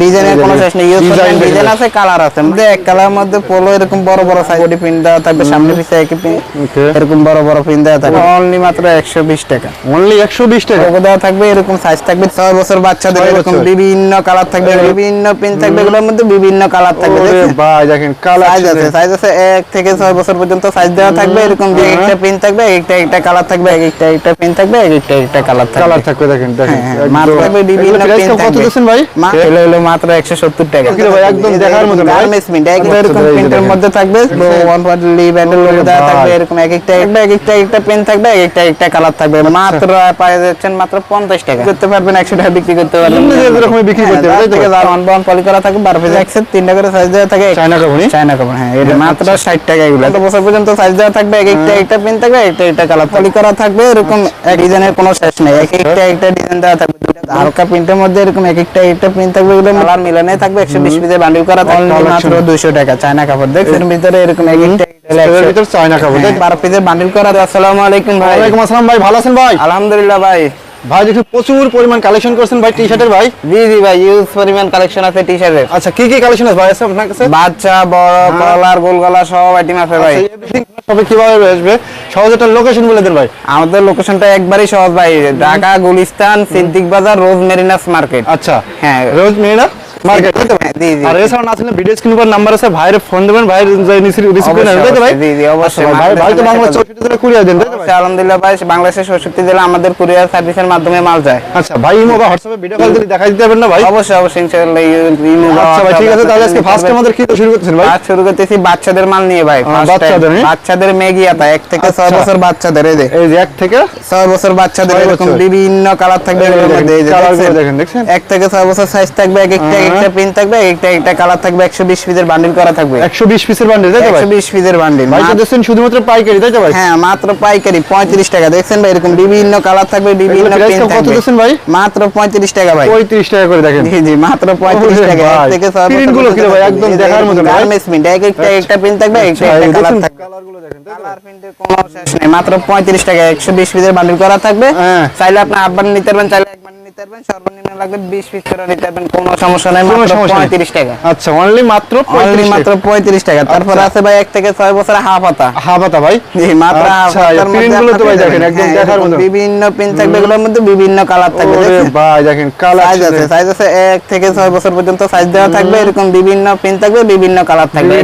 ডিজাইনের কোনো শেষ নেই ইউজ Design ডিজাইন আছে কালার আছে। মধ্যে এক কালারের মধ্যে পোলো এরকম বড় বড় সাইজ বডি পিন দেওয়া থাকবে সামনে পিছে একই পিন এরকম বড় বড় পিন দেওয়া থাকবে। অনলি মাত্র 120 টাকা। অনলি একশো বিশ টাকা। লোগো দেওয়া থাকবে এরকম সাইজ থাকবে 6 বছর বাচ্চাদের এরকম বিভিন্ন কালার থাকবে বিভিন্ন পিন থাকবে এগুলোর মধ্যে বিভিন্ন কালার থাকবে ওরে ভাই দেখেন কালার সাইজ আছে সাইজ আছে এক থেকে ছয় বছর পর্যন্ত সাইজ দেওয়া থাকবে এরকম। একটা পিন থাকবে একটা একটা কালার থাকবে এক একটা একটা পিন থাকবে এক একটা একটা কালার থাকবে। কালার থাকবে দেখেন দেখেন হ্যাঁ, হ্যাঁ। মাত্র বিভিন্ন কত। ভাই? মা- হলো মাত্র 170 টাকা। কি ভাই, একদম দেখার মতো গার্মেন্টস প্রিন্ট একদম আচ্ছা, এরকম প্রিন্টের মধ্যে থাকবে ওয়ান পয়েন্ট ব্যান্ডেল লোগো দেওয়া থাকবে এরকম এক একটা একটা এক একটা একটা পেন থাকবে এক একটা একটা কালার থাকবে। আচ্ছা। মাত্র পাওয়া যাচ্ছেন মাত্র 50 টাকা। করতে পারবেন 100 টাকা বিক্রি করতে পারবেন। এমনি বিক্রি করতে হ্যাঁ, হবে, তার তো? ওয়ান বন পলি করা থাকবে 12 পিস একসেট তিনটা করে সাইজ দেওয়া থাকে চায়না কাপড়ই? চায়না কাপড় হ্যাঁ এটা মাত্র 60 টাকা এগুলো। কত বছর পর্যন্ত সাইজ দেওয়া থাকবে এক একটা একটা পেন থাকবে একটা একটা কালার পলি করা থাকবে এরকম এক ডিজাইনের কোনো শেষ নেই এক একটা একটা ডিজাইন দেওয়া থাকবে। হালকা প্রিন্টের মধ্যে এরকম এক একটা একটা প্রিন্ট থাকবে এগুলো কালার মিলানে থাকবে 120 পিসের বান্ডিল করা থাকবে। মাত্র 200 টাকা। চায়না কাপড়। দেখছেন ভিতরে এরকম এক একটা এর ভিতর চায়না কাপড়। দেখ বারো পিসের বান্ডিল করা আসসালামু আলাইকুম ভাই। ওয়ালাইকুম আসসালাম ভাই ভালো আছেন ভাই? আলহামদুলিল্লাহ ভাই। ভাই দেখি প্রচুর পরিমাণ কালেকশন করছেন ভাই টি শার্টের ভাই? জি জি ভাই ইউজ পরিমাণ কালেকশন আছে টি শার্টের আচ্ছা কি কি কালেকশন আছে ভাই আছে আপনার কাছে? বাচ্চা বড় কলার গোল গলা সব আইটেম আছে ভাই। আচ্ছা, সবে কীভাবে আসবে? সহজ একটা লোকেশন বলে দেন ভাই। আমাদের লোকেশনটা একবারই সহজ ভাই ঢাকা গুলিস্তান সিদ্দিক বাজার রোজ মেরিনাস মার্কেট। আচ্ছা হ্যাঁ। রোজ মেরিনাস মার্কেট হ্যাঁ, আর এছাড়া না থাকলে ভিডিও স্ক্রিন উপর নাম্বার আছে ভাইয়ের ফোন দেবেন ভাইয়ের রিসিভ করে নেবেন ভাই জি, জি, অবশ্যই। আচ্ছা, ভাই ভাই তো বাংলা মার্কেটের চৌষট্টি জেলা কুরিয়ার দেন ভাই আলহামদুলিল্লাহ ভাই বাংলাদেশের ষষ্ঠী জেলা আমাদের কুরিয়ার সার্ভিসের মাধ্যমে মাল যায় আচ্ছা ভাই ইমো বা হোয়াটসঅ্যাপে ভিডিও কল দিলে দেখা দিতে পারবেন না ভাই অবশ্যই অবশ্যই ইনশাআল্লাহ ইমো আচ্ছা ভাই ঠিক আছে তাহলে আজকে ফার্স্ট আমাদের কি শুরু করতেছেন ভাই আজ শুরু করতেছি বাচ্চাদের মাল নিয়ে ভাই time। বাচ্চাদের, হ্যাঁ? বাচ্চাদের মেগি আতা থেকে ছয় আচ্ছা। বছর বাচ্চাদের এই যে এই যে এক থেকে ছয় বছর বাচ্চাদের এরকম বিভিন্ন কালার থাকবে এই যে দেখেন, দেখছেন? থেকে ছয় বছর সাইজ থাকবে এক একটা হ্যাঁ। একটা প্রিন্ট থাকবে এক একটা একটা কালার থাকবে একশো বিশ পিসের বান্ডিল করা থাকবে। একশো বিশ পিসের বান্ডেল তাই তো ভাই? একশো বিশ পিসের বান্ডিল ভাই তো দেখছেন শুধুমাত্র পাইকারি তাই তো ভাই? হ্যাঁ মাত্র পাইকারি পঁয়ত্রিশ টাকা। দেখছেন ভাই এরকম বিভিন্ন কালার থাকবে বিভিন্ন price প্রিন্ট কত থাকবে। দিচ্ছেন ভাই? মাত্র পঁয়ত্রিশ টাকা ভাই। পঁয়ত্রিশ টাকা করে দেখেন। জি জি মাত্র পঁয়ত্রিশ ওরে টাকা। এক থেকে ছয় print গুলো কি ভাই? একদম দেখার মতো ভাই। গার্মেন্টস প্রিন্ট এক একটা একটা প্রিন্ট থাকবে একটা আচ্ছা, একটা কালার দেখুন থাকবে। কালারগুলো দেখেন কালার প্রিন্টের কোনো শেষ নেই। মাত্র পঁয়ত্রিশ টাকা একশো বিশ পিসের বান্ডিল করা থাকবে। হ্যাঁ। চাইলে আপনি আট বান্ডিল নিতে পারবেন চাইলে এক বান্ডিল নিতে পারবেন সর্বনিম্ন লাগবে বিশ পিস করে নিতে পারবেন কোনো সমস্যা নেই মাত্র সমস্যা নেই। পঁয়ত্রিশ টাকা। আচ্ছা অনলি মাত্র অনলি পঁয়ত্রিশ মাত্র পঁয়ত্রিশ টাকা। তারপর। আছে ভাই এক থেকে ছয় বছর হাফ হাতা। হা পাতা ভাই? জি, মাত্র হাফ হাতার মধ্যে গুলো তো ভাই দেখেন, একদম দেখার মতো। বিভিন্ন থাকবে এগুলোর মধ্যে বিভিন্ন কালার থাকবে ওরে ভাই দেখেন কালার সাইজ আছে সাইজ আছে এক থেকে ছয় বছর পর্যন্ত সাইজ দেওয়া থাকবে এরকম বিভিন্ন প্রিন্ট থাকবে বিভিন্ন কালার থাকবে।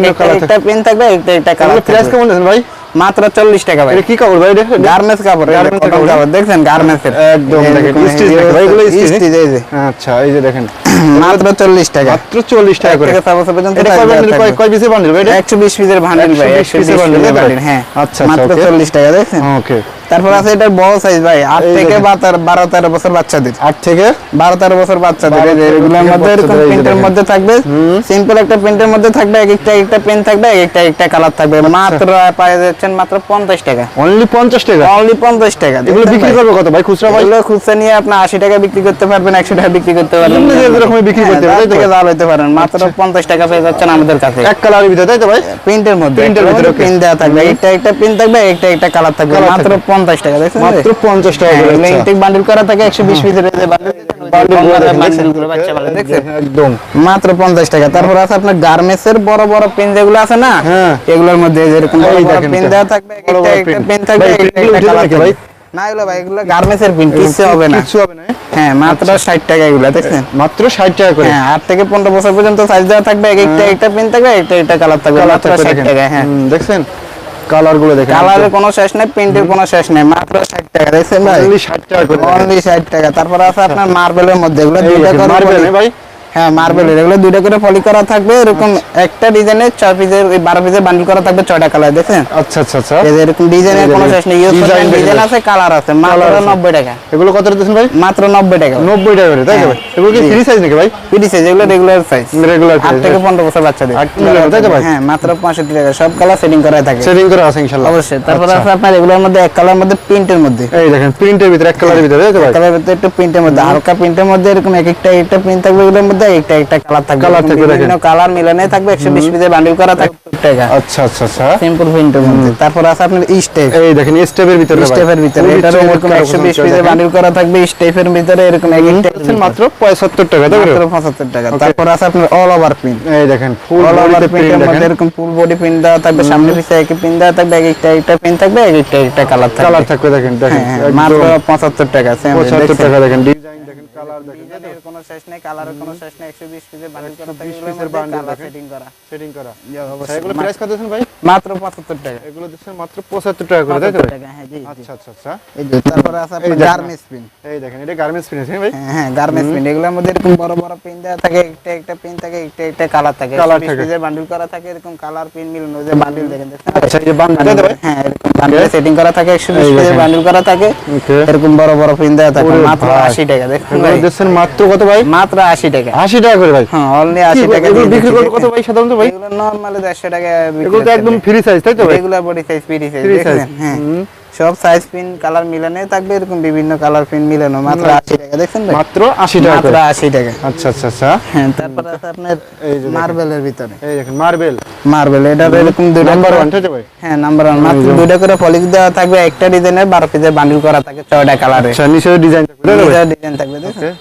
একটা প্রিন্ট থাকবে। একটা একটা কালার প্রাইস কেমন দিচ্ছেন ভাই? মাত্র চল্লিশ টাকা ভাই। এটা কি কাপড় ভাই? দেখেন গার্মেন্টস কাপড় গার্মেন্টস কাপড়, দেখছেন গার্মেন্টস একদম দেখেন, স্টিচ দেখেন, ভাই, এগুলো এই যে। আচ্ছা এই যে দেখেন। মাত্র চল্লিশ টাকা। মাত্র চল্লিশ টাকা করে। এটা বছর পর্যন্ত এটা কয় বান্ডেল কয় কয় পিসের বান্ডেল ভাই এটা? একশো বিশ পিসের বান্ডেল ভাই 120 একশো piece এর বিশ bundle, পিসের বান্ডেল হ্যাঁ। আচ্ছা, মাত্র okay. চল্লিশ টাকা দেখেন ওকে। তারপর আছে এটার বড় সাইজ ভাই আট থেকে দেখেন। বারো বারো তেরো বছর বাচ্চাদের। আট থেকে? বারো তেরো বছর বাচ্চাদের। 12 এগুলোর মধ্যে এরকম প্রিন্টের থাকবে। সিম্পল একটা প্রিন্টের মধ্যে থাকবে এক একটা একটা পেন থাকবে এক একটা একটা কালার থাকবে। মাত্র পাওয়া যাচ্ছেন মাত্র পঞ্চাশ টাকা। অনলি পঞ্চাশ টাকা? অনলি পঞ্চাশ টাকা। এগুলো বিক্রি? করব কত ভাই? খুচরা ভাই? এগুলো খুচরা নিয়ে আপনি আশি টাকা বিক্রি করতে পারবেন একশো টাকা বিক্রি করতে পারবেন। যে বিক্রি হ্যাঁ, করতে হবে, তার থেকে জাল হইতে পারেন। মাত্র পঞ্চাশ টাকা পেয়ে যাচ্ছেন আমাদের কাছে। এক কালারের ভিতরে তাই তো ভাই? প্রিন্টের মধ্যে এর ভিতরে. প্রিন্ট দেওয়া থাকবে। একটা একটা প্রিন্ট থাকবে একটা একটা কালার থাকবে। মাত্র থাকবে। পঞ্চাশ টাকা দেখছেন মাত্র পঞ্চাশ টাকা হ্যাঁ, করে এগুলো আচ্ছা। ইনটেক করা থাকে একশো বিশ পিসের বান্ডিল বাচ্চা ভালো দেখছেন? একদম। মাত্র পঞ্চাশ টাকা। তারপর আছে আপনার গার্মেন্টস এর বড় বড় পেন যেগুলো আছে না হ্যাঁ। এগুলোর মধ্যে যেরকম পেন দেওয়া থাকবে একটা একটা পেন থাকবে ভাই? না এগুলো ভাই এগুলো গার্মেন্টস এর পিন কিচ্ছু হবে না। কিচ্ছু হবে না হ্যাঁ। মাত্র ষাট টাকা এগুলো দেখছেন? মাত্র ষাট টাকা করে। হ্যাঁ আট থেকে পনেরো বছর পর্যন্ত সাইজ দেওয়া থাকবে এক একটা একটা পেন থাকবে একটা একটা কালার থাকবে মাত্র ষাট টাকা হ্যাঁ। দেখছেন? কালারগুলো দেখেন কালারের কোনো শেষ নেই প্রিন্টের কোনো শেষ নেই মাত্র ষাট টাকা দেখছেন ভাই? অনলি ষাট টাকা করে। অনলি ষাট টাকা। তারপর আছে আপনার মার্বেলের মধ্যে এগুলো দুইটা করে মার্বেল ভাই? হ্যাঁ মার্বেলের এগুলো দুইটা করে ফলি করা থাকবে এরকম একটা ডিজাইনের ছয় পিসের ওই বারো পিসের বান্ডিল করা থাকবে ছয়টা কালার দেখছেন? আচ্ছা আচ্ছা আচ্ছা। এই এরকম ডিজাইনের কোনো শেষ নেই ডিজাইন আছে কালার আছে মাত্র Colour আছে। নব্বই টাকা। এগুলো কত দিচ্ছেন ভাই? মাত্র নব্বই টাকা। নব্বই টাকা করে তাই ভাই এগুলো কি ফ্রি সাইজ নাকি ভাই? পিডি সাইজ এগুলো রেগুলার সাইজ রেগুলার আট থেকে পনেরো বছর বাচ্চাদের তাই তো ভাই? হ্যাঁ মাত্র পঁয়ষট্টি টাকা। সব কালার সেটিং করা থাকে। সেটিং করে আছে ইনশাআল্লাহ অবশ্যই। তারপর আচ্ছা। আছে আপনার এগুলোর মধ্যে এক কালার মধ্যে প্রিন্টের মধ্যে। এই দেখেন প্রিন্টের ভিতরে এক কালারের ভিতরে তাই তো ভাই? কালার ভিতরে একটু প্রিন্টের মধ্যে হালকা প্রিন্টের মধ্যে এরকম এক একটা একটা প্রিন্ট থাকবে এগুলোর মধ্যে একটা একটা কালার থাকবে। এরকম থাকবে, বিভিন্ন কালার মিলানে থাকবে একশো বিশ পিসের বান্ডিল করা থাকবে। টাকা আচ্ছা আচ্ছা আচ্ছা। সিম্পল প্রিন্টের মধ্যে। তারপর আছে আপনার স্টেপ এই দেখেন স্টেপের ভিতরে স্টেপের ভিতরে। খুবই এরকম চমৎকার একশো বিশ অবস্থান পিসের বান্ডিল করা থাকবে স্টেপের ভিতরে এরকম এক একটা মাত্র পঁয়ষট্টর টাকা তাই মাত্র পঁচাত্তর টাকা। তারপর আছে আপনার অল ওভার প্রিন্ট এই দেখেন ফুল অল ওভার প্রিন্টের মধ্যে এরকম ফুল বডি প্রিন্ট দেওয়া থাকবে সামনে পিছে একই প্রিন্ট দেওয়া থাকবে এক একটা একটা প্রিন্ট থাকবে এক একটা একটা কালার থাকবে। কালার থাকবে দেখেন দেখেন হ্যাঁ, হ্যাঁ, মাত্র পঁচাত্তর টাকা same rate, পঁচাত্তর দেখছেন? টাকা দেখেন ডিজাইন দেখেন। কালার দেখেন ডিজাইনের কোনো শেষ নেই কালারের কোনো শেষ নেই একশো বিশ পিসের বান্ডিল করা 120 এগুলোর মধ্যে কালার সেটিং করা। সেটিং করা। আচ্ছা, এগুলো প্রাইস কত দিচ্ছেন ভাই? মাত্র পঁচাত্তর টাকা। এগুলো দিচ্ছেন মাত্র পঁচাত্তর টাকা করে তাই তো হ্যাঁ। আচ্ছা আচ্ছা আচ্ছা। এই যে, তারপরে আছে আপনার গার্মেন্টস প্রিন্ট এই দেখেন এটা গার্মেন্টস প্রিন্ট ভাই? হ্যাঁ হ্যাঁ গার্মেন্টস প্রিন্ট এগুলোর মধ্যে এরকম বড় বড় পিন দেওয়া থাকে একটা একটা পিন থাকে একটা একটা কালার থাকে। Colour একশো বিশ থাকে। পিসের বান্ডিল করা থাকে এরকম কালার পিন মিলানো যে বান্ডিল দেখেন আচ্ছা এই যে বান্ডেল তাই ভাই? হ্যাঁ এরকম বান্ডিলে সেটিং করা থাকে একশো বিশ এই পিসের দেখেন। বান্ডিল করা থাকে। এরকম বড় বড় পিন দেওয়া থাকে মাত্র ভাই। আশি টাকা দেখুন। ভাই। দিচ্ছেন মাত্র কত ভাই? মাত্র আশি টাকা। আশি টাকা করে ভাই। হ্যাঁ অনলি আশি কি, টাকা এগুলো বিক্রি দিচ্ছি, কত ভাই সাধারণত ভাই? এগুলো নরমালি দেড়শো টাকা এগুলো তো একদম ফ্রি সাইজ তাই তো ভাই? Regular body size free size Free size, হ্যাঁ। সব সাইজ পিন কালার মিলানে থাকবে এরকম বিভিন্ন কালার পিন মিলানো মাত্র আশি টাকা দেখছেন ভাই? মাত্র আশি টাকা মাত্র করে? আশি টাকা। আচ্ছা আচ্ছা আচ্ছা। হ্যাঁ তারপর আছে আপনার মার্বেলের ভিতরে। এই দেখেন মার্বেল মার্বেল এটা এরকম দুটো নাম্বার করে- ওয়ান তো ভাই? হ্যাঁ নাম্বার ওয়ান মাত্র দুইটা করে পলিশ দেওয়া থাকবে একটা ডিজাইনের বারো পিসের বান্ডিল করা থাকে 6টা কালারে আচ্ছা নিচে ডিজাইন থাকবে ডিজাইন থাকবে দেখেন।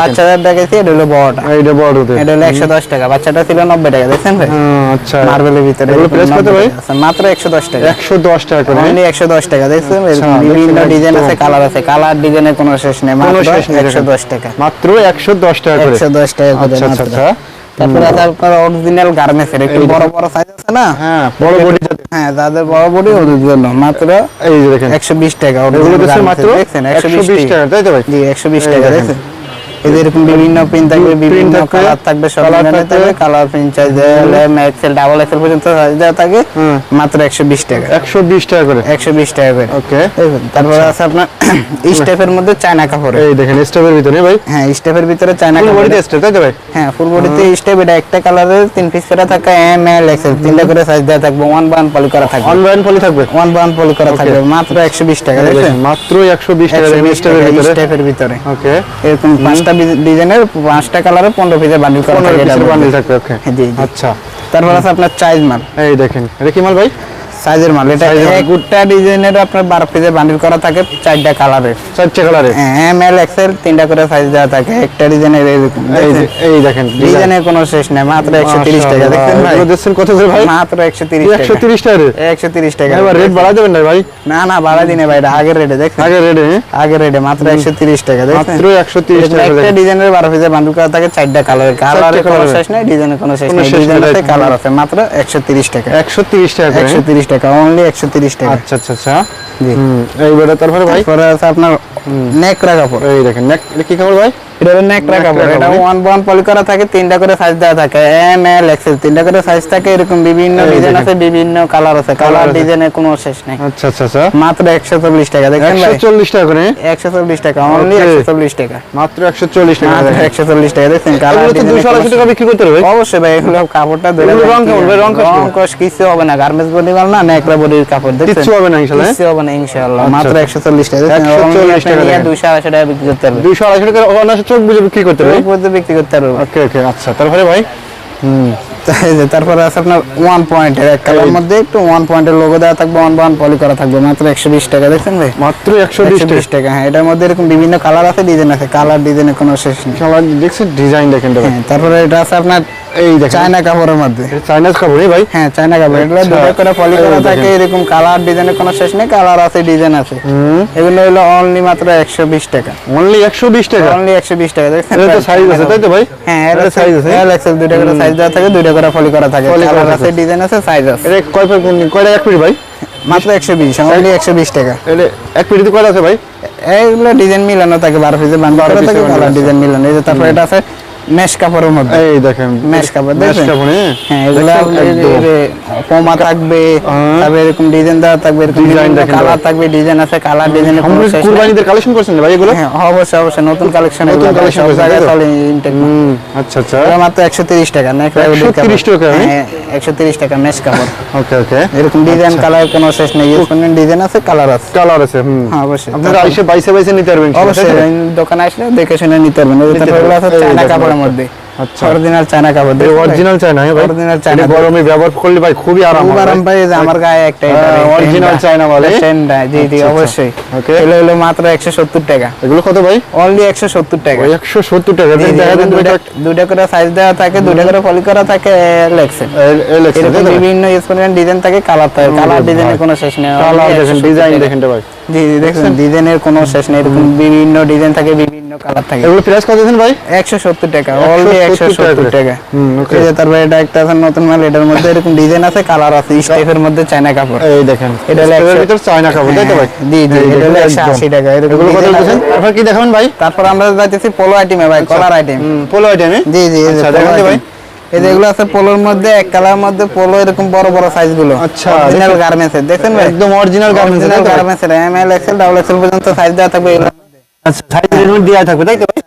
বাচ্চাদের দেখেছি এটা হলো বড়টা। এইটা বড়তে এটা হলো একশো দশ টাকা বাচ্চাটা ছিল নব্বই টাকা দেখছেন ভাই? আচ্ছা। মার্বেলের ভিতরে। এগুলো price কত ভাই? মাত্র একশো দশ টাকা। একশো দশ টাকা করে অনলি একশো দশ টাকা দেখছেন আচ্ছা, বিভিন্ন ডিজাইন আছে কালার আছে। কালার ডিজাইনের কোনো শেষ নেই মাত্র শেষ নেই একশো দেখেন। দশ টাকা। মাত্র একশো দশ টাকা করে। একশো দশ টাকা করে আচ্ছা আচ্ছা আচ্ছা। তারপরে আপনার অরিজিনাল গার্মেন্টসের একটু বড় বড় সাইজ আছে না? হ্যাঁ বড় বডি হ্যাঁ তাদের বড় বডি ওদের জন্য মাত্র এই দেখেন। একশো বিশ টাকা মাত্র তাই তো ভাই? জি টাকা দেখেন। এদের এরকম বিভিন্ন পিন থাকবে বিভিন্ন কালার থাকবে সব থাকবে। Colour print charge XL double XL পর্যন্ত size দেওয়া থাকে মাত্র একশো বিশ টাকা। একশো বিশ টাকা করে। একশো বিশ টাকা করে। ওকে তারপরে আছে আপনার স্টেপের মধ্যে চায়না কাপড় এই দেখেন স্টোভের ভিতরে ভাই। হ্যাঁ স্টেপের ভিতরে চায়না কাপড় বডিতে স্টোভ তাই তো ভাই? হ্যাঁ ফুল বডিতে স্টেপ এটা একটা কালারের তিন পিস করে থাকে এম এল এক্সেল তিনটা করে সাইজ দেওয়া থাকবে ওয়ান বান পলি করা থাকবে। অনলাইন পলি থাকবে? ওয়ান বান পলি করা থাকবে মাত্র একশো বিশ টাকা এই দেখেন, মাত্র একশো বিশ টাকা একশো দেখেন বিশ স্টোভের টাকা ভিতরে। স্টেপের ভিতরে। ওকে এরকম পাঁচটা ডিজাইনের পাঁচটা কালারে পনেরো পিসের বান্ডিল করা থাকে বান্ডিল থাকবে ওকে জি জি। আচ্ছা। তারপর আছে আপনার চাইজ মাল। এই দেখেন এটা কি মাল ভাই? সাইজের মাল এটা একটা ডিজাইনের আপনার বারো পিসের বান্ডিল করা থাকে চারটা কালারের চারটে কালারে এম এল এক্সেল তিনটা করে সাইজ দেওয়া থাকে একটা ডিজাইনের এরকম এই দেখেন ডিজাইনের কোনো শেষ নেই মাত্র একশো তিরিশ টাকা দেখছেন ভাই কত করে ভাই? মাত্র একশো তিরিশ একশো টাকা। তিরিশ টাকা রে একশো তিরিশ টাকা। এবার রেট বাড়াই দেবেন না ভাই? না না বাড়া দিনে ভাই এটা আগের রেটে দেখছেন? আগে রেটে আগের রেটে মাত্র একশো তিরিশ টাকা দেখছেন? মাত্র একশো তিরিশ টাকা একটা ডিজাইনের বারো পিসের বান্ডুল করা থাকে চারটা কালার কালারের কোনো শেষ নেই ডিজাইনের কোনো শেষ নেই শেষ ডিজাইন নেই, আছে right. কালার আছে মাত্র একশো তিরিশ টাকা। একশো তিরিশ টাকা করে একশো তিরিশ টাকা অনলি একশো তিরিশ টাকা। আচ্ছা আচ্ছা আচ্ছা। এইবারে তারপরে ভাই? তারপরে আছে আপনার নেকড়া কাপড়। এই দেখেন নেক কি কাপড় ভাই? এটা হলো নেকড়া কাপড় এটা ওয়ান ওয়ান পলি করা থাকে তিনটা করে সাইজ দেওয়া থাকে এম এল এক্সেল তিনটা করে সাইজ থাকে এরকম বিভিন্ন ডিজাইন আছে বিভিন্ন কালার আছে কালার আছে। কোনো শেষ নেই। আচ্ছা আচ্ছা আচ্ছা। মাত্র একশো চল্লিশ টাকা দেখেন একশো ভাই চল্লিশ টাকা করে? একশো চল্লিশ টাকা অনলি Okay. একশো চল্লিশ টাকা। মাত্র একশো চল্লিশ টাকা মাত্র দেখেন। একশো চল্লিশ টাকা দেখছেন? কালার এগুলো তো টাকা বিক্রি করতে হবে। অবশ্যই ভাই এগুলো কাপড়টা ধরে রং কেমন ভাই? রং কষ রং কষ কিছু হবে না গার্মেন্টস বডি মাল না নেকড়া বডির কাপড় কিচ্ছু হবে না হবে ইনশাআল্লাহ আচ্ছা, মাত্র আচ্ছা। একশো চল্লিশ টাকা দেখছেন? 140 টাকা। দুশো আড়াইশো টাকা বিক্রি করতে টাকা অনায়াসে চোখ বুঝে বিক্রি করতে হবে ওই বিক্রি করতে পারবে। ওকে ওকে আচ্ছা। তারপরে ভাই? হুম। তারপরে আছে আপনার ওয়ান পয়েন্টের এক কালার মধ্যে একটু ওয়ান পয়েন্টের লোগো দেওয়া থাকবে ওয়ান ওয়ান পলি করা থাকবে। মাত্র একশো বিশ টাকা দেখছেন ভাই? মাত্র একশো বিশ টাকা। হ্যাঁ এটার মধ্যে এরকম বিভিন্ন কালার আছে ডিজাইন আছে। কালার ডিজাইনের কোনো শেষ নেই। দেখছেন? ডিজাইন দেখেন। হ্যাঁ তারপরে এটা আছে আপনার এই দেখেন। চায়না কাপড়ের মধ্যে। এটা চাইনাজ ভাই? হ্যাঁ চায়না কাপড়। এগুলো। দুটো করে পলি করা থাকে এরকম কালার ডিজাইনের কোনো শেষ নেই কালার আছে ডিজাইন আছে। এগুলো হলো অনলি মাত্র একশো বিশ টাকা। অনলি একশো বিশ টাকা? অনলি টাকা দেখছেন? এটা সাইজ আছে তাই তো ভাই? হ্যাঁ এটা এটা সাইজ আছে? আছে এল এক্সেল দুইটা করে সাইজ দেওয়া থাকে দুইটা করে ফলি করা থাকে। কালার আছে ডিজাইন আছে সাইজ আছে। এটা কয় পে- কয়টা এক পিড়ি ভাই? মাত্র একশো বিশ অনলি একশো বিশ টাকা। এটা এক পিড়িতে কয়টা আছে ভাই? এইগুলো ডিজাইন মিলানো থাকে বারো পিসের বান্ড বারো করা piece থাকে কালার ডিজাইন মিলানো। এই যে তারপরে এটা আছে মেশ কাপড়ের মধ্যে এই দেখেন মেশ কাপড় মেশ দেখছেন? হ্যাঁ হ্যাঁ এগুলো থাকবে হ্যাঁ। তারপরে এরকম ডিজাইন দেওয়া থাকবে এরকম দেখেন কালার থাকবে ডিজাইন আছে কালার নেই। কুরবানিদের কালেকশন করছেন ভাই এগুলো হ্যাঁ অবশ্যই অবশ্যই নতুন কালেকশন নতুন এগুলো collection সব করেছেন, জায়গায় তাই তো? চলে intake মাল। হুম আচ্ছা আচ্ছা এটা মাত্র একশো তিরিশ টাকা না 130 টাকা, হ্যাঁ? হ্যাঁ একশো তিরিশ টাকা মেশ কাপড় ওকে ওকে এরকম ডিজাইন কালার কোনো শেষ নেই ডিজাইন আছে কালার আছে কালার আছে হুম হ্যাঁ অবশ্যই আপনারা আইসে বাইসে বাইসে নিতে পারবেন অবশ্যই দোকানে আসলে দেখে শুনে নিতে পারবেন ওই আছে চায়না দেখেন একটা। মধ্যে। আচ্ছা। অরিজিনাল চায়না কাপড় এই অরিজিনাল চায়না ভাই? Original China. গরমে ব্যবহার করলে ভাই খুবই আরাম খুব আরাম পাই যে আমার গায়ে একটা এটা হ্যাঁ। চায়না বলে? রেড জি জি আচ্ছা, অবশ্যই। Okay. এগুলো হলো মাত্র একশো সত্তর টাকা। এগুলো কত ভাই? অনলি একশো সত্তর টাকা। ওই একশো সত্তর টাকা। জি, জি, দেখা দেন দুইটা করে সাইজ দেওয়া থাকে দুইটা করে পলি করা থাকে এরকম বিভিন্ন এক্সপেরিমেন্ট ডিজাইন থাকে কালার থাকে কালার ডিজাইনের কোনো শেষ নেই। কালার দেখেন ডিজাইন দেখেন তো ভাই। জি জি দেখছেন? ডিজাইনের কোনো শেষ নেই এরকম বিভিন্ন ডিজাইন থাকে বিভিন্ন কালার থাকে। এগুলো প্রাইস কত দিন ভাই? একশো সত্তর টাকা। অনলি 170 টাকা। হুম, okay. তারপরে এটা একটা আছে নতুন মাল এটার মধ্যে এরকম ডিজাইন আছে কালার আছে স্টেপের মধ্যে চায়না কাপড়। এই দেখেন এটা হলো স্টোরের 100 ভিতর চায়না কাপড় তাই তো ভাই? হ্যাঁ, জি, জি, এটা 180 টাকা, এগুলো কত design দিয়েছেন কি দেখাবেন ভাই? তারপর আমরা যাইতেছি পোলো আইটেমে ভাই কলার আইটেম পোলো আইটেমে জি জি আচ্ছা, দেখান। ভাই। এই আছে পোলোর মধ্যে এক কালার মধ্যে পোলো এরকম বড় বড় সাইজগুলো আচ্ছা, অরিজিনাল গার্মেন্টস দেখেন ভাই? একদম অরিজিনাল গার্মেন্টস এর M L XL double XL পর্যন্ত সাইজ দেওয়া থাকবে আচ্ছা সাইজ দেওয়া থাকবে তাই তো ভাই?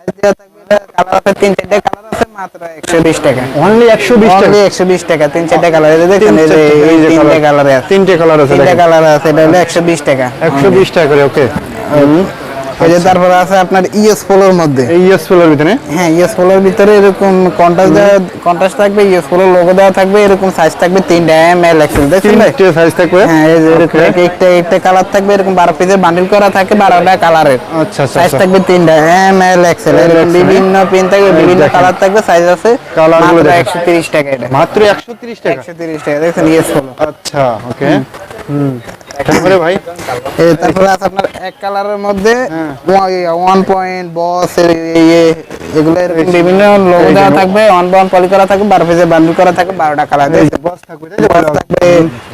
কালার আছে তিন চারটে কালার আছে মাত্র 120 টাকা। অনলি 120 টাকা? অনলি 120 টাকা তিন চারটে কালার এই দেখেন এই যে তিনটে কালারে আছে তিনটে কালার আছে তিনটে কালার আছে এটা হলো 120 টাকা। 120 টাকা করে ওকে এই যে তারপরে আছে আপনার ইএস পোলোর মধ্যে। ইএস পোলোর ভিতরে? হ্যাঁ ইএস পোলোর ভিতরে এরকম কন্ট্রাস্ট দেওয়া কন্ট্রাস্ট থাকবে ইএস পোলোর লোগো দেওয়া থাকবে এরকম সাইজ থাকবে তিনটা এম এল এক্সেল দেখছেন তিনটে সাইজ থাকবে? হ্যাঁ এই যে একটা একটা কালার থাকবে এরকম বারো পিসের বান্ডিল করা থাকে বারোটা কালারের আচ্ছা আচ্ছা সাইজ আচ্ছা। থাকবে তিনটা এম এল এক্সেল এরকম বিভিন্ন পিন থাকবে বিভিন্ন কালার থাকবে সাইজ আছে Colour গুলো একশো তিরিশ টাকা এটা। মাত্র 130 টাকা? একশো তিরিশ টাকা দেখছেন ইএস পোলো আচ্ছা ওকে হুম। তারপরে ভাই? তারপরে আছে আপনার এক কালারের মধ্যে হ্যাঁ। ওয়ান পয়েন্ট বস এগুলো এরকম বিভিন্ন লোগো দেওয়া থাকবে ওয়ান ওয়ান পলি করা থাকবে বারো পিসের বান্ডিল করা থাকবে বারোটা কালার বস থাকবে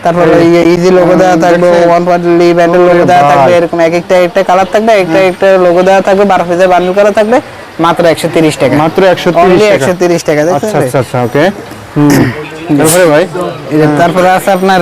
তারপরে ইজি লোগো দেওয়া থাকবে ওয়ান পয়েন্ট লি ব্যান্ডেল লোগো দেওয়া থাকবে এরকম এক একটা একটা কালার থাকবে একটা একটা লোগো দেওয়া থাকবে বারো বান্ডিল করা থাকবে মাত্র একশো তিরিশ টাকা। মাত্র 130 অনলি একশো তিরিশ টাকা দেখছেন আচ্ছা আচ্ছা আচ্ছা ওকে তারপরে ভাই এই যে তারপরে আছে আপনার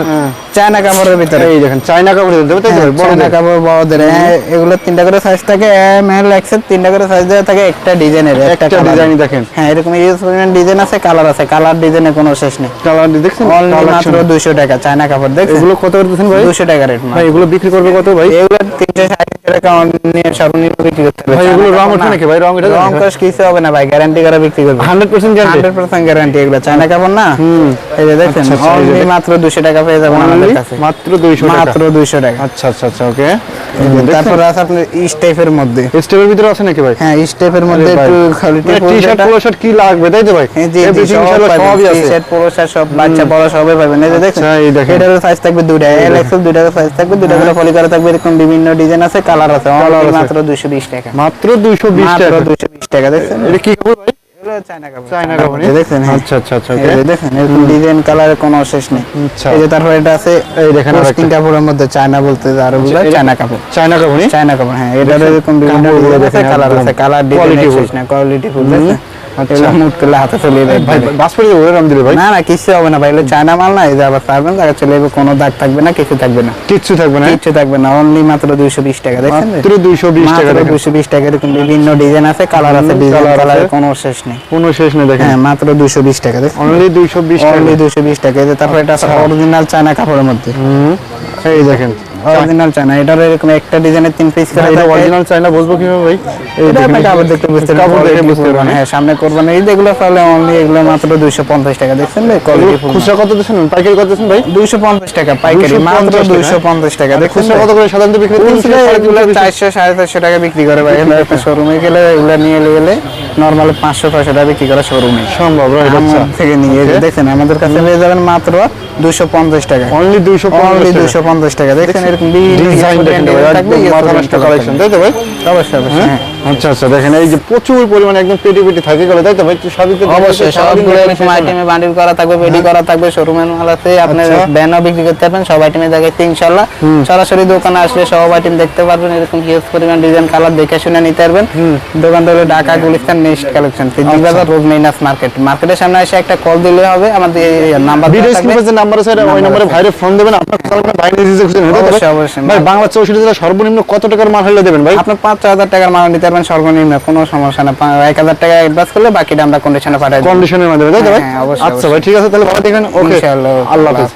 চায়না কাপড়ের ভিতরে। এই দেখেন চাইনা কাপড় দেবে তাই তো চায়না কাপড় বড়দের হ্যাঁ। এগুলো তিনটা করে সাইজ থাকে এম এল এক্সেল তিনটা করে সাইজ দেওয়া থাকে একটা ডিজাইনের একটা ডিজাইন দেখেন। হ্যাঁ এরকম ইউজ পরিমাণ ডিজাইন আছে কালার আছে কালার ডিজাইনের কোনো শেষ নেই। কালার দেখছেন? অনলি মাত্র Collection। দুশো টাকা চায়না কাপড় দেখছেন? এগুলো কত করে দিচ্ছেন ভাই? দুশো টাকা রেট ভাই এগুলো বিক্রি করবে কত ভাই? এগুলো তিনশো সাড়ে তিনশো টাকা অন্য সর্বনিম্ন বিক্রি করতে হবে। ভাই এগুলো রং ওঠে নাকি ভাই? রং এটা রং কস কিছু হবে না ভাই গ্যারান্টি করে বিক্রি করবে। 100% গ্যারান্টি হান্ড্রেড পার্সেন্ট গ্যারান্টি এগুলো চায়না কাপড় না? এই যে দেখছেন আচ্ছা, আচ্ছা, এই যে অনলি মাত্র দুশো টাকা পেয়ে যাবেন আমাদের কাছে। মাত্র 200 টাকা। মাত্র দুশো টাকা। আচ্ছা আচ্ছা আচ্ছা ওকে তারপরে আছে আপনার স্টেপের মধ্যে। স্টেপের ভিতরে আছে নাকি ভাই? হ্যাঁ স্টেপের মধ্যে একটু quality T shirt polo shirt কি লাগবে তাই তো ভাই? জি Everything ইনশাআল্লাহ সবই আছে। টি-শার্ট পোলো শার্ট সব বাচ্চা বড় সবাই পাবেন। এই যে আচ্ছা, এই দেখেন। এটারও সাইজ থাকবে দুইটা এল এক্সেল দুইটা সাইজ থাকবে দুইটা করে পলি করা থাকবে এরকম বিভিন্ন ডিজাইন আছে কালার আছে। আছে। মাত্র 220 টাকা। মাত্র 220 মাত্র টাকা। 220 টাকা দেখছেন? এটা কি কাপড় ভাই? দেখছেন হ্যাঁ। আচ্ছা আচ্ছা আচ্ছা দেখেন এরকম ডিজাইন কালারের কোনো শেষ নেই। আচ্ছা। এই যে তারপরে এটা আছে এই দেখেন পোস্টিং কাপড়ের মধ্যে চায়না বলতে আরও বুঝা চায়না কাপড়। চায়না চায়না কাপড় হ্যাঁ। এটা এরকম বিভিন্ন কালার আছে কালার ডিজাইন শেষ না কোয়ালিটি ফুল দেখছেন আচ্ছা। মুট করলে হাতে চলে যাবে। ভাই বাস পড়ে যাবে রাম দিলে ভাই? না না কিছু হবে না ভাই এগুলো চায়না মাল না এই যে আবার পারবেন তাকে চলে যাবে কোনো দাগ থাকবে না কিছু থাকবে না। কিচ্ছু থাকবে না কিচ্ছু থাকবে না অনলি মাত্র টাকা দেখছেন মাত্র 220 টাকা দেখেন। টাকা এরকম বিভিন্ন ডিজাইন আছে কালার আছে ডিজাইন কোনো শেষ নেই। কোনো শেষ নেই দেখেন। হ্যাঁ মাত্র দুইশো বিশ টাকা দেখছেন? অনলি 220 টাকা। অনলি দুইশো বিশ টাকা এই যে তারপর এটা আছে অরিজিনাল চায়না কাপড়ের মধ্যে। হুম। এই দেখেন অরিজিনাল চায়না। এটার এরকম একটা ডিজাইনের তিন পিস করে এটা অরিজিনাল চাইনা বুঝব কীভাবে ভাই? এটা দেখেন, কাপড় দেখতে বুঝতে পারবেন, কাপড় দেখে বুঝতে পারবেন হ্যাঁ সামনে করবেন। এই যেগুলো ফলে অনলি এগুলো মাত্র দুইশো পঞ্চাশ টাকা দেখছেন ভাই? কোয়ালিটি ফুল খুচরা কত দিচ্ছেন? পাইকারি কত দিচ্ছেন ভাই? দুইশো পঞ্চাশ টাকা পাইকারি মাত্র টাকা? দুইশো পঞ্চাশ টাকা দেখছেন খুচরা কত করে? সাধারণত বিক্রি হয়? খুচরা এগুলো চারশো সাড়ে চারশো টাকা বিক্রি করে ভাই শোরুমে গেলে এগুলো নিয়ে গেলে নর্মাল পাঁচশো ছয়শো টাকা বিক্রি করে শোরুমে সম্ভব আচ্ছা। থেকে নিয়ে দেখেন আমাদের কাছে পেয়ে যাবেন মাত্র দুশো পঞ্চাশ টাকা। অনলি দুশো অনলি দুশো পঞ্চাশ টাকা। দেখেন এরকম কালেকশন তাই তো ভাই? অবশ্যই অবশ্যই হ্যাঁ। আচ্ছা আচ্ছা দেখেন এই যে প্রচুর পরিমাণে একদম পেটি পেটি থাকে গেলে তাই তো ভাই সবই তো অবশ্যই সবগুলো এরকম হয়। আইটেমে বান্ডিল করা থাকবে রেডি করা থাকবে শোরুমের মাল আছে আপনি। ব্যানও বিক্রি করতে পারবেন সব আইটেমে জায়গায় ইনশাল্লাহ সরাসরি দোকানে আসলে সব আইটেম দেখতে পারবেন এরকম হিউজ পরিমাণ ডিজাইন কালার দেখে শুনে নিতে পারবেন দোকান হলো ঢাকা গুলিস্তান নেক্সট কালেকশন। বাজার মেইনাস মার্কেট মার্কেটের সামনে এসে একটা কল দিলে হবে আমাদের নাম্বার ভিডিও স্ক্রিনে যে নাম্বার আছে ওই নম্বরে ভাইরে ফোন দেবেন আপনার চালাবেন ভাই নিজে খুঁজে নেবেন তাই তো ভাই? অবশ্যই, অবশ্যই। ভাই বাংলা চৌষট্টি জেলা সর্বনিম্ন কত টাকার মাল হলে দেবেন ভাই আপনার পাঁচ ছ হাজার টাকার মাল নিতে পারবেন সর্বনিম্ন কোনো সমস্যা না এক হাজার টাকা অ্যাডভান্স করলে বাকিটা আমরা কন্ডিশনে পাঠাই। কন্ডিশনের মাধ্যমে তাই ভাই? আচ্ছা ভাই ঠিক আছে তাহলে ভালো দেখবেন ওকে ইনশাআল্লাহ। আল্লাহ হাফেজ।